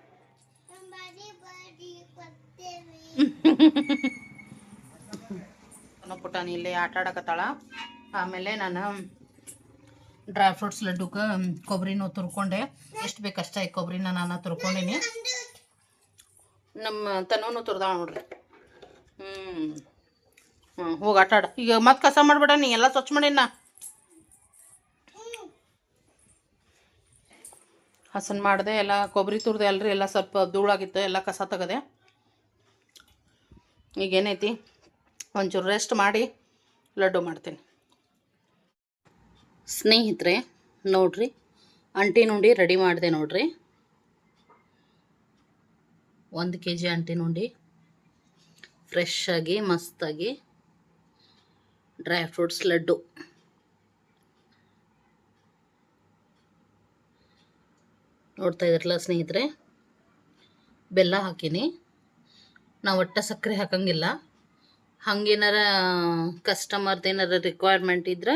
ಪುಟಾಣಿ ಇಲ್ಲಿ ಆಟ ಆಡಕತ್ತಾಳ ಆಮೇಲೆ ನಾನು ಡ್ರೈ ಫ್ರೂಟ್ಸ್ ಲಡ್ಡುಕ್ಕೆ ಕೊಬ್ಬರಿನೂ ತುರ್ಕೊಂಡೆ. ಎಷ್ಟು ಬೇಕಷ್ಟ ಈ ಕೊಬ್ಬರಿನ ನಾನು ತುರ್ಕೊಂಡಿನಿ. ನಮ್ಮ ತನೂ ತುರ್ದಾಳ ನೋಡ್ರಿ. ಹ್ಞೂ ಹ್ಞೂ ಹೋಗಿ ಆಟ ಈಗ ಮತ್ತೆ ಕಸ ಮಾಡಬೇಡ, ನೀ ಎಲ್ಲ ಸ್ವಚ್ಛ ಮಾಡಿನ ಹಸನ್ ಮಾಡಿದೆ, ಎಲ್ಲ ಕೊಬ್ಬರಿ ತುರ್ದೆ ಅಲ್ರಿ, ಎಲ್ಲ ಸ್ವಲ್ಪ ಧೂಳಾಗಿತ್ತು, ಎಲ್ಲ ಕಸ ತೆಗದೆ. ಈಗ ಏನೈತಿ ಒಂಚೂರು ರೆಸ್ಟ್ ಮಾಡಿ ಲಡ್ಡು ಮಾಡ್ತೀನಿ. ಸ್ನೇಹಿತರೆ, ನೋಡ್ರಿ, ಅಂಟಿ ನುಂಡಿ ರೆಡಿ ಮಾಡಿದೆ ನೋಡ್ರಿ. ಒಂದು ಕೆ ಜಿ ಅಂಟಿ ನುಂಡಿ. ಫ್ರೆಶ್ ಆಗಿ, ಮಸ್ತಾಗಿ. Dry fruits laddu. ನೋಡ್ತಾ ಇದ್ರಲ್ಲ ಸ್ನೇಹಿತರೆ? ಬೆಲ್ಲ ಹಾಕೀನಿ. ನಾವು ಒಟ್ಟ ಸಕ್ಕರೆ ಹಾಕಂಗಿಲ್ಲ. ಹಂಗೇನಾರ ಕಸ್ಟಮರ್ದು ಏನಾರ ರಿಕ್ವೈರ್ಮೆಂಟ್ ಇದ್ರೆ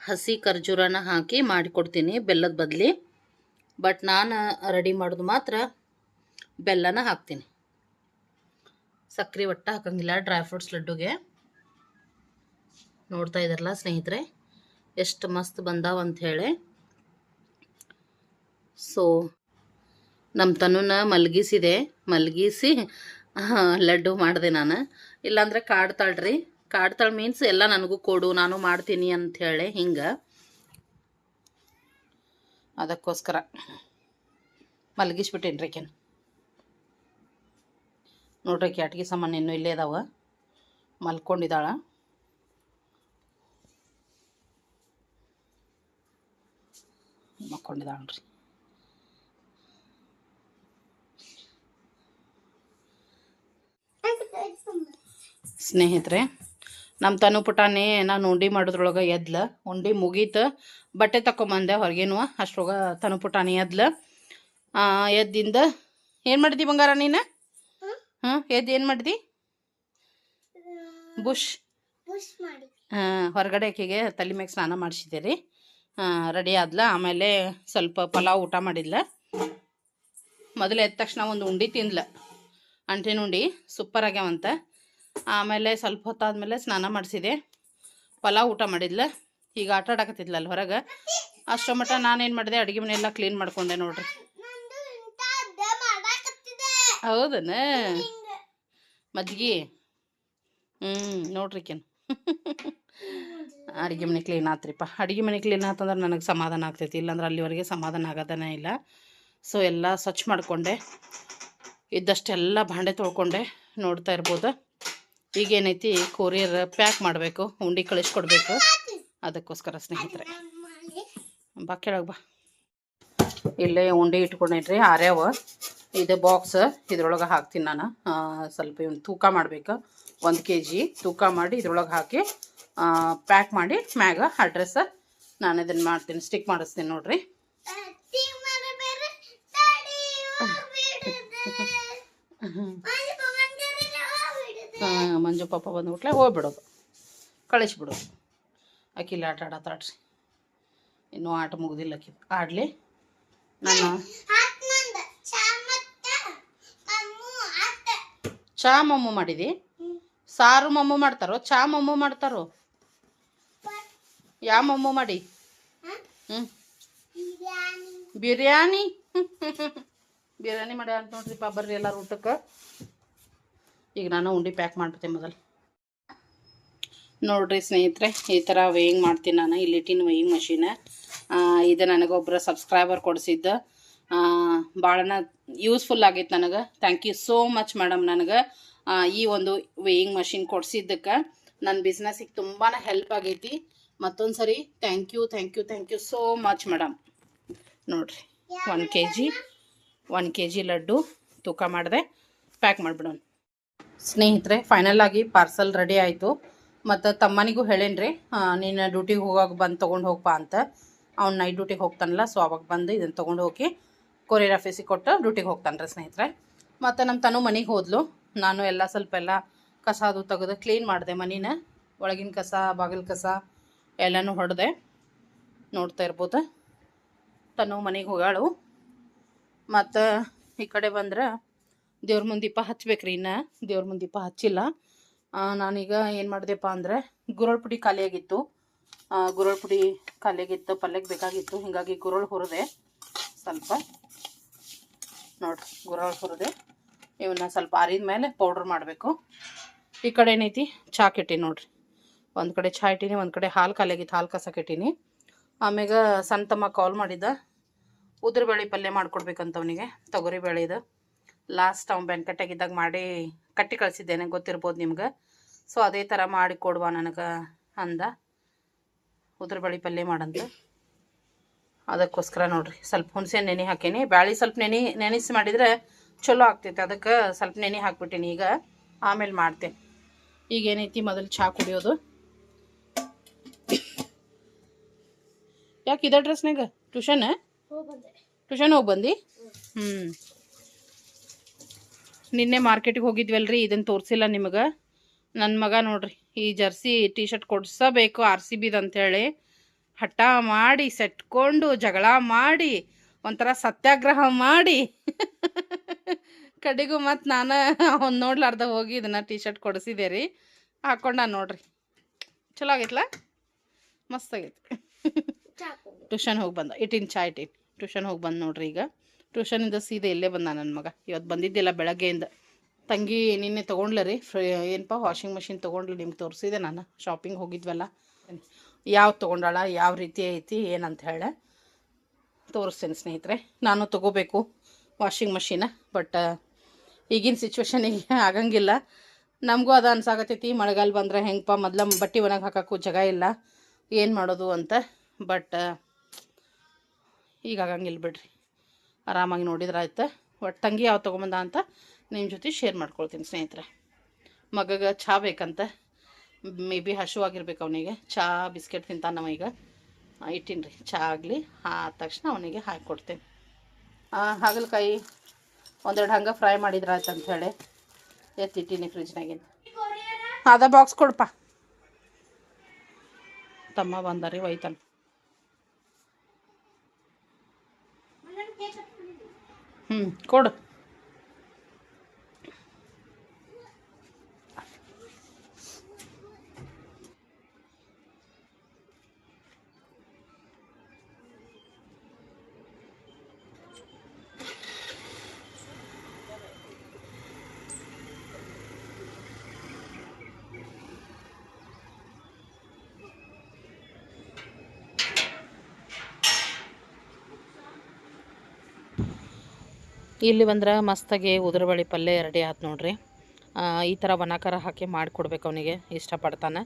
ಹಸಿ ಖರ್ಜೂರನ ಹಾಕಿ ಮಾಡಿಕೊಡ್ತೀನಿ ಬೆಲ್ಲದ ಬದಲಿ. ಬಟ್ ನಾನು ರೆಡಿ ಮಾಡೋದು ಮಾತ್ರ ಬೆಲ್ಲನ ಹಾಕ್ತೀನಿ. ಸಕ್ಕರೆ ಒಟ್ಟ ಹಾಕಂಗಿಲ್ಲ ಡ್ರೈ ಫ್ರೂಟ್ಸ್ ಲಡ್ಡುಗೆ. ನೋಡ್ತಾ ಇದ್ದಾರಲ್ಲ ಸ್ನೇಹಿತರೆ? ಎಷ್ಟು ಮಸ್ತ್ ಬಂದಾವ ಅಂಥೇಳಿ ಸೊ ನಮ್ಮ ತನುನ ಮಲಗಿಸಿದೆ. ಮಲಗಿಸಿ ಲಡ್ಡು ಮಾಡಿದೆ ನಾನು. ಇಲ್ಲಾಂದ್ರೆ ಕಾಡ್ತಾಳ್ರಿ ಕಾಡ್ತಾಳೆ ಮೀನ್ಸ್ ಎಲ್ಲ ನನಗೂ ಕೊಡು, ನಾನು ಮಾಡ್ತೀನಿ ಅಂಥೇಳಿ ಹಿಂಗೆ. ಅದಕ್ಕೋಸ್ಕರ ಮಲಗಿಸ್ಬಿಟ್ಟೇನು ರೀ ಕೆನ್ ನೋಡ್ರಿ ಕ್ಯಾಟ್ಗಿ ಸಾಮಾನು ಇನ್ನೂ ಇಲ್ಲೇ ಅದಾವ ಮಲ್ಕೊಂಡಿದ್ದಾಳ. ಮಕ್ಕೊಂಡಿದ್ದಾಳೆ ನೋಡ್ರಿ ಸ್ನೇಹಿತರೆ ನಮ್ಮ ತನು ಪುಟಾನೆ ನಾನು ಉಂಡಿ ಮಾಡೋದ್ರೊಳಗೆ ಎದ್ಲ. ಉಂಡಿ ಮುಗೀತು ಬಟ್ಟೆ ತಕೊಂಬಂದೆ ಹೊರಗೇನು ಅಷ್ಟ್ರೊಳಗೆ ತನು ಪುಟಾನೆ ಎದ್ಲ. ಆ, ಎದ್ದಿಂದ ಏನು ಮಾಡಿದಿ ಬಂಗಾರ ನೀನು? ಹಾಂ ಎದ್ದು ಏನು ಮಾಡಿದಿ? ಬುಷ್. ಹಾಂ ಮಾಡಿ. ಹೊರಗಡೆ ಆಕೆಗೆ ತಲೆ ಮ್ಯಾಗ ಸ್ನಾನ ಮಾಡಿಸಿದ್ದೆ ರೀ. ರೆಡಿ ಆದ್ಲ. ಆಮೇಲೆ ಸ್ವಲ್ಪ ಪಲಾವ್ ಊಟ ಮಾಡಿದ್ಲ. ಮೊದಲು ಎದ್ದ ತಕ್ಷಣ ಒಂದು ಉಂಡಿ ತಿಂದ್ಲ. ಅಂಟಿನ ಉಂಡಿ ಸೂಪರ್ ಆಗ್ಯಾವಂತ. ಆಮೇಲೆ ಸ್ವಲ್ಪ ಹೊತ್ತಾದ್ಮೇಲೆ ಸ್ನಾನ ಮಾಡಿಸಿದೆ. ಪಲಾವ್ ಊಟ ಮಾಡಿದ್ಲ. ಈಗ ಆಟ ಆಡಕತ್ತಿದ್ಲ ಅಲ್ಲಿ ಹೊರಗೆ. ಅಷ್ಟೋ ಮಟ್ಟ ನಾನೇನು ಮಾಡಿದೆ? ಅಡುಗೆ ಮನೆಯೆಲ್ಲ ಕ್ಲೀನ್ ಮಾಡ್ಕೊಂಡೆ ನೋಡ್ರಿ. ಹೌದನ? ಮಜ್ಜಿಗೆ ಹ್ಞೂ ನೋಡ್ರಿ ಕೆನ್ ಅಡುಗೆ ಮನೆ ಕ್ಲೀನ್ ಆತ್ರಿಪ್ಪ. ಅಡುಗೆ ಮನೆ ಕ್ಲೀನ್ ಆತಂದ್ರೆ ನನಗೆ ಸಮಾಧಾನ ಆಗ್ತೈತಿ. ಇಲ್ಲಾಂದ್ರೆ ಅಲ್ಲಿವರೆಗೆ ಸಮಾಧಾನ ಆಗೋದನೇ ಇಲ್ಲ. ಸೊ ಎಲ್ಲ ಸ್ವಚ್ಛ ಮಾಡಿಕೊಂಡೆ. ಇದ್ದಷ್ಟೆಲ್ಲ ಭಾಂಡೆ ತೊಳ್ಕೊಂಡೆ. ನೋಡ್ತಾ ಇರ್ಬೋದು. ಈಗೇನೈತಿ? ಕೊರಿಯರ್ ಪ್ಯಾಕ್ ಮಾಡಬೇಕು. ಉಂಡಿ ಕಳಿಸ್ಕೊಡ್ಬೇಕು ಅದಕ್ಕೋಸ್ಕರ ಸ್ನೇಹಿತರೆ. ಬಾ, ಕೆಳಗೆ ಬಾ. ಇಲ್ಲೇ ಉಂಡೆ ಇಟ್ಕೊಂಡೇನ್ರಿ ಆರ್ಯಾವ. ಇದು ಬಾಕ್ಸ್ ಇದ್ರೊಳಗೆ ಹಾಕ್ತೀನಿ ನಾನು. ಸ್ವಲ್ಪ ತೂಕ ಮಾಡ್ಬೇಕು. ಒಂದು ಕೆ ಜಿ ತೂಕ ಮಾಡಿ ಇದ್ರೊಳಗೆ ಹಾಕಿ ಪ್ಯಾಕ್ ಮಾಡಿ ಮ್ಯಾಗ ಅಡ್ರೆಸ್ ನಾನು ಇದನ್ನು ಮಾಡ್ತೀನಿ ಸ್ಟಿಕ್ ಮಾಡಿಸ್ತೀನಿ ನೋಡ್ರಿ. ಮಂಜು ಪಾಪ ಬಂದ್ಬಿಟ್ಲೆ ಹೋಗ್ಬಿಡೋದು. ಕಳಿಸ್ಬಿಡೋದು. ಅಕ್ಕಿಲ್ಲ ಆಟ ಆಡತ್ತಾಡ್ರಿ ಇನ್ನೂ ಆಟ ಮುಗ್ದಿಲ್ಲ ಅಕ್ಕಿ ಆಡಲಿ. ನಾನು ಚಾ ಮಮ್ಮು ಮಾಡಿದಿ? ಸಾರು ಮಮ್ಮು ಮಾಡ್ತಾರೋ? ಚಾ ಮಮ್ಮು ಮಾಡ್ತಾರೋ? ಯಾ ಮಮ್ಮು ಮಾಡಿ? ಹ್ಞೂ ಬಿರಿಯಾನಿ? ಬಿರಿಯಾನಿ ಮಾಡ್ಯ ಅಂತ ನೋಡ್ರಿಪ್ಪ ಬರ್ರಿ ಎಲ್ಲರೂ ಊಟಕ್ಕೆ. ಈಗ ನಾನು ಉಂಡಿ ಪ್ಯಾಕ್ ಮಾಡ್ಬಿಡ್ತೀನಿ ಮೊದಲು. ನೋಡ್ರಿ ಸ್ನೇಹಿತರೆ, ಈ ಥರ ವೇಯಿಂಗ್ ಮಾಡ್ತೀನಿ ನಾನು. ಇಲ್ಲಿಟ್ಟಿನ ವೇಯಿಂಗ್ ಮಷೀನ್ ಇದು ನನಗೊಬ್ಬರು ಸಬ್ಸ್ಕ್ರೈಬರ್ ಕೊಡಿಸಿದ್ದು. ಭಾಳನ ಯೂಸ್ಫುಲ್ ಆಗೈತೆ ನನಗೆ. Thank you so much madam ನನಗೆ. ಈ ಒಂದು ವೇಯಿಂಗ್ ಮಷೀನ್ ಕೊಡಿಸಿದ್ದಕ್ಕೆ. ನನ್ನ ಬಿಸ್ನೆಸ್ಸಿಗೆ ತುಂಬಾ ಹೆಲ್ಪ್ ಆಗೈತಿ. ಮತ್ತೊಂದು ಸರಿ thank you thank you thank you so much madam ನೋಡ್ರಿ one K G one K G laddu ತೂಕ ಮಾಡಿದೆ. ಪ್ಯಾಕ್ ಮಾಡಿಬಿಡೋಣ. ಸ್ನೇಹಿತರೆ ಫೈನಲ್ ಆಗಿ ಪಾರ್ಸಲ್ ರೆಡಿ ಆಯಿತು. ಮತ್ತು ತಮ್ಮನಿಗೂ ಹೇಳೇನ್ರಿ ನೀನು ಡ್ಯೂಟಿಗೆ ಹೋಗಾಗ ಬಂದು ತೊಗೊಂಡು ಹೋಗಪ್ಪ ಅಂತ. ಅವ್ನು ನೈಟ್ ಡ್ಯೂಟಿಗೆ ಹೋಗ್ತಾನಲ್ಲ ಸೊ ಅವಾಗ ಬಂದು ಇದನ್ನು ತೊಗೊಂಡು ಹೋಗಿ ಕೊರಿಯರ್ ಆಫೀಸಿಗೆ ಕೊಟ್ಟು ಡ್ಯೂಟಿಗೆ ಹೋಗ್ತಾನೆ ರೀ ಸ್ನೇಹಿತರೆ. ಮತ್ತು ನಮ್ಮ ತನು ಮನೆಗೆ ಹೋದ್ಲು. ನಾನು ಎಲ್ಲ ಸ್ವಲ್ಪ ಎಲ್ಲ ಕಸ ಅದು ತೆಗೆದು ಕ್ಲೀನ್ ಮಾಡಿದೆ ಮನಿನ. ಒಳಗಿನ ಕಸ ಬಾಗಿಲು ಕಸ ಎಲ್ಲನೂ ಹೊಡೆದೆ ನೋಡ್ತಾ ಇರ್ಬೋದು. ತನು ಮನೆಗೆ ಹೋಗಾಳು. ಮತ್ತು ಈ ಕಡೆ ಬಂದ್ರೆ ದೇವ್ರ ಮುಂದೆ ದೀಪ ಹಚ್ಬೇಕ್ರಿ ಇನ್ನು. ದೇವ್ರ ಮುಂದೆ ದೀಪ ಹಚ್ಚಿಲ್ಲ. ನಾನೀಗ ಏನು ಮಾಡಿದೆಪ್ಪ ಅಂದರೆ ಗುರಳ್ ಪುಡಿ ಖಾಲಿಯಾಗಿತ್ತು. ಗುರಳ್ ಪುಡಿ ಖಾಲಿಯಾಗಿತ್ತು ಪಲ್ಯಕ್ಕೆ ಬೇಕಾಗಿತ್ತು. ಹೀಗಾಗಿ ಗುರಳ್ ಹುರಿದೆ ಸ್ವಲ್ಪ ನೋಡ್ರಿ, ಗುರಳ್ ಹುರಿದೆ ಇವನ್ನ ಸ್ವಲ್ಪ ಆರಿದ ಮೇಲೆ ಪೌಡ್ರ್ ಮಾಡಬೇಕು. ಈ ಕಡೆ ಏನೈತಿ? ಚಾಕಿಟ್ಟಿ ನೋಡ್ರಿ. ಒಂದು ಕಡೆ ಚಹಾ ಇಟ್ಟೀನಿ, ಒಂದು ಕಡೆ ಹಾಲು ಖಾಲಿಯಾಗಿತ್ತು, ಹಾಲು ಕಸ ಇಟ್ಟೀನಿ. ಆಮ್ಯಾಗ ಸಣ್ಣ ತಮ್ಮ ಕಾಲ್ ಮಾಡಿದ್ದ ಉದ್ರಬೇಳೆ ಪಲ್ಯ ಮಾಡ್ಕೊಡ್ಬೇಕಂತ ಅವನಿಗೆ, ತೊಗರಿ ಬೇಳೆದು ಲಾಸ್ಟ್ ಅವ್ನು ಬೆನ್ಕಟ್ಟಾಗಿದ್ದಾಗ ಮಾಡಿ ಕಟ್ಟಿ ಕಳಿಸಿದ್ದೇನೆ, ಗೊತ್ತಿರ್ಬೋದು ನಿಮ್ಗೆ. ಸೊ ಅದೇ ಥರ ಮಾಡಿ ಕೊಡುವ ನನಗೆ ಅಂದ. ಉದ್ರಬೇಳೆ ಪಲ್ಯ ಮಾಡಂತ. ಅದಕ್ಕೋಸ್ಕರ ನೋಡ್ರಿ, ಸ್ವಲ್ಪ ಹುಣಸೆ ನೆನೆ ಹಾಕೀನಿ. ಬ್ಯಾಳಿ ಸ್ವಲ್ಪ ನೆನೆ, ನೆನೆಸಿ ಮಾಡಿದರೆ ಚಲೋ ಆಗ್ತೈತೆ. ಅದಕ್ಕೆ ಸ್ವಲ್ಪ ನೆನೆ ಹಾಕ್ಬಿಟ್ಟಿನಿ ಈಗ. ಆಮೇಲೆ ಮಾಡ್ತೇನೆ. ಈಗ ಏನೈತಿ ಮೊದಲು ಚಹಾ ಕುಡಿಯೋದು? ಯಾಕೆ ಇದ ಡ್ರೆಸ್ನಾಗ ಟ್ಯೂಷನ್ ಟ್ಯೂಷನ್ ಹೋಗಿ ಬಂದು ಹ್ಞೂ ನಿನ್ನೆ ಮಾರ್ಕೆಟಿಗೆ ಹೋಗಿದ್ವಲ್ರಿ ಇದನ್ನು ತೋರಿಸಿಲ್ಲ ನಿಮಗೆ? ನನ್ನ ಮಗ ನೋಡ್ರಿ ಈ ಜರ್ಸಿ ಟಿ ಶರ್ಟ್ ಕೊಡ್ಸಬೇಕು ಆರ್ ಸಿ ಬಿದು ಅಂತೇಳಿ. ಹಠ ಮಾಡಿ ಸೆಟ್ಕೊಂಡು ಜಗಳ ಮಾಡಿ ಒಂಥರ ಸತ್ಯಾಗ್ರಹ ಮಾಡಿ. ಕಡೆಗೂ ಮತ್ತು ನಾನು ಅವ್ನು ನೋಡ್ಲಾರ್ದ ಹೋಗಿ ಇದನ್ನು ಟಿ ಶರ್ಟ್ ಕೊಡಿಸಿದೆ ರೀ. ಹಾಕ್ಕೊಂಡ ನೋಡ್ರಿ. ಚಲೋ ಆಗೈತ್ಲ? ಮಸ್ತ್ ಆಗೈತಿ ಟ್ಯೂಷನ್ ಹೋಗಿ ಬಂದ, ಇಟ್ಟಿನ ಚಾ ಇಟ್ಟಿನಿ. ಟ್ಯೂಷನ್ ಹೋಗಿ ಬಂದು ನೋಡ್ರಿ ಈಗ. ಟ್ಯೂಷನಿಂದ ಸೀದಾ ಇಲ್ಲೇ ಬಂದ ನನ್ನ ಮಗ. ಇವತ್ತು ಬಂದಿದ್ದಿಲ್ಲ ಬೆಳಗ್ಗೆಯಿಂದ. ತಂಗಿ ನಿನ್ನೆ ತೊಗೊಂಡ್ಲ ರೀ, ಫ್ರೀ ಏನಪ್ಪ ವಾಷಿಂಗ್ ಮಷಿನ್ ತೊಗೊಂಡ್ಲಿ ನಿಮ್ಗೆ ತೋರಿಸಿದೆ ನಾನು. ಶಾಪಿಂಗ್ ಹೋಗಿದ್ವಲ್ಲ. ಯಾವ ತೊಗೊಂಡಾಳ, ಯಾವ ರೀತಿ ಐತಿ, ಏನಂತ ಹೇಳಿ. ತೋರಿಸ್ತೇನೆ ಸ್ನೇಹಿತರೆ, ನಾನು ತೊಗೋಬೇಕು ವಾಷಿಂಗ್ ಮಷಿನ ಬಟ್ ಈಗಿನ ಸಿಚುವೇಶನಿಗೆ ಆಗಂಗಿಲ್ಲ. ನಮಗೂ ಅದು ಅನ್ಸಾಕತ್ತೈತಿ, ಮಳೆಗಾಲ ಬಂದರೆ ಹೆಂಗಪ್ಪ ಮೊದಲ ಬಟ್ಟೆ ಒಣಗಿ ಹಾಕೋಕ್ಕೂ ಜಾಗ ಇಲ್ಲ. ಏನು ಮಾಡೋದು ಅಂತ. ಬಟ್ ಈಗ ಆಗಂಗಿಲ್ಲ ಬಿಡ್ರಿ. ಆರಾಮಾಗಿ ನೋಡಿದ್ರೆ ಆಯ್ತು. ಒಟ್ಟು ತಂಗಿ ಯಾವ ತೊಗೊಂಬಂದ ಅಂತ ನಿಮ್ಮ ಜೊತೆ ಶೇರ್ ಮಾಡ್ಕೊಳ್ತೀನಿ ಸ್ನೇಹಿತರೆ. ಮಗಗೆ ಚಹಾ ಬೇಕಂತ. ಮೇ ಬಿ ಹಸುವಾಗಿರ್ಬೇಕು ಅವನಿಗೆ. ಚಹಾ ಬಿಸ್ಕೆಟ್ ನಾವು ಈಗ. ಇಟ್ಟಿನಿ ರೀ ಚಹಾ ಆಗಲಿ. ಆದ ತಕ್ಷಣ ಅವನಿಗೆ ಹಾಕಿಕೊಡ್ತೇನೆ ಹಾಗಲಕಾಯಿ ಒಂದೆರಡು ಹಂಗೆ ಫ್ರೈ ಮಾಡಿದ್ರೆ ಆಯ್ತು ಹೇಳಿ ಎತ್ತಿಟ್ಟಿನಿ ಫ್ರಿಜ್ನಾಗಿನ ಅದ ಬಾಕ್ಸ್ ಕೊಡಪ್ಪ ತಮ್ಮ ಬಂದಾರಿ ಒಯ್ತಾನೆ ಕೊಡು ಇಲ್ಲಿ ಬಂದ್ರೆ ಮಸ್ತಾಗಿ ಉದುರುಬಳಿ ಪಲ್ಯ ರೆಡಿ ಆಯ್ತು ನೋಡ್ರಿ. ಈ ಥರ ಒಣಕಾರ ಹಾಕಿ ಮಾಡಿಕೊಡ್ಬೇಕು ಅವನಿಗೆ, ಇಷ್ಟಪಡ್ತಾನೆ.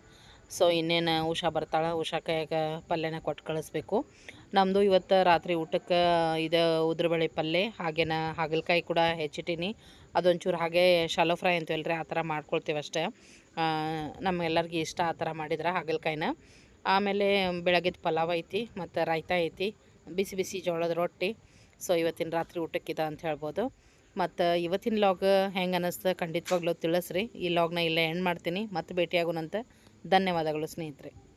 ಸೊ ಇನ್ನೇನು ಉಷಾ ಬರ್ತಾಳೆ? ಉಷಾ ಕೈಯಾಗ ಪಲ್ಯನ ಕೊಟ್ಟು ಕಳಿಸ್ಬೇಕು. ನಮ್ಮದು ಇವತ್ತು ರಾತ್ರಿ ಊಟಕ್ಕೆ ಇದು ಉದ್ರಬಳೆ ಪಲ್ಯ ಹಾಗೇನ ಹಾಗಲಕಾಯಿ ಕೂಡ ಹೆಚ್ಚಿಟ್ಟೀನಿ. ಅದೊಂಚೂರು ಹಾಗೆ ಶಾಲೋ ಫ್ರೈ ಅಂತೀವಲ್ರಿ, ಆ ಥರ ಮಾಡ್ಕೊಳ್ತೀವಿ ಅಷ್ಟೇ. ನಮ್ಮೆಲ್ಲರಿಗೆ ಇಷ್ಟ ಆ ಥರ ಮಾಡಿದ್ರೆ ಹಾಗಲಕಾಯಿನ. ಆಮೇಲೆ ಬೆಳಗಿದ ಪಲಾವ್ ಐತಿ, ಮತ್ತು ರಾಯ್ತ ಐತಿ. ಬಿಸಿ ಬಿಸಿ ಜೋಳದ ರೊಟ್ಟಿ. ಸೊ ಇವತ್ತಿನ ರಾತ್ರಿ ಊಟಕ್ಕಿದ ಅಂತ ಹೇಳ್ಬೋದು. ಮತ್ತು ಇವತ್ತಿನ ಲಾಗ್ ಹೆಂಗೆ ಅನ್ನಿಸ್ತು ಖಂಡಿತವಾಗ್ಲೂ ತಿಳಿಸ್ರಿ. ಈ ಲಾಗ್ನ ಇಲ್ಲೇ ಎಂಡ್ ಮಾಡ್ತೀನಿ. ಮತ್ತೆ ಭೇಟಿಯಾಗೋಣಂತೆ ಧನ್ಯವಾದಗಳು ಸ್ನೇಹಿತರೆ.